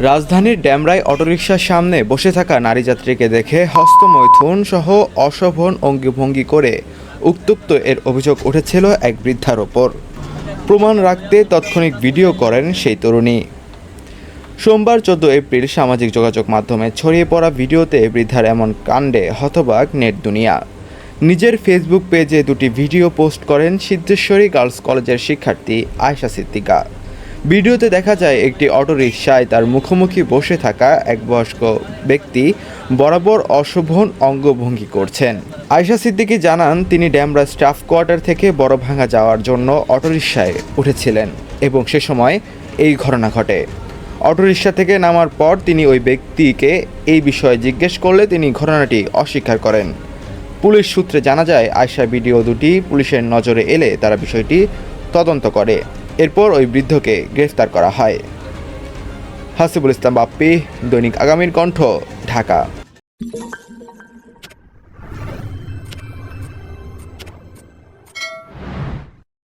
রাজধানীর ড্যামরাই অটোরিকশার সামনে বসে থাকা নারী যাত্রীকে দেখে হস্তমৈথুন সহ অশোভন অঙ্গিভঙ্গি করে উত্তপ্ত এর অভিযোগ উঠেছিল এক বৃদ্ধার ওপর। প্রমাণ রাখতে তাৎক্ষণিক ভিডিও করেন সেই তরুণী। সোমবার চোদ্দ এপ্রিল সামাজিক যোগাযোগ মাধ্যমে ছড়িয়ে পড়া ভিডিওতে বৃদ্ধার এমন কাণ্ডে হতবাক নেট দুনিয়া। নিজের ফেসবুক পেজে দুটি ভিডিও পোস্ট করেন সিদ্ধেশ্বরী গার্লস কলেজের শিক্ষার্থী আয়শা সিদ্দিকা। ভিডিওতে দেখা যায় একটি অটোরিকশায় তার মুখোমুখি বসে থাকা এক বয়স্ক ব্যক্তি বরাবর অশোভন অঙ্গভঙ্গি করছেন। আয়শা সিদ্দিকী জানান, তিনি ড্যামরা স্টাফ কোয়ার্টার থেকে বড় ভাঙা যাওয়ার জন্য অটোরিকশায় উঠেছিলেন এবং সে সময় এই ঘটনা ঘটে। অটোরিকশা থেকে নামার পর তিনি ওই ব্যক্তিকে এই বিষয়ে জিজ্ঞেস করলে তিনি ঘটনাটি অস্বীকার করেন। পুলিশ সূত্রে জানা যায় আয়শা ভিডিও দুটি পুলিশের নজরে এলে তারা বিষয়টি তদন্ত করে। এরপর ওই বৃদ্ধকে গ্রেফতার করা হয়। হাসিবুল ইসলাম বাপ্পি দৈনিক আগামীর কণ্ঠ ঢাকা।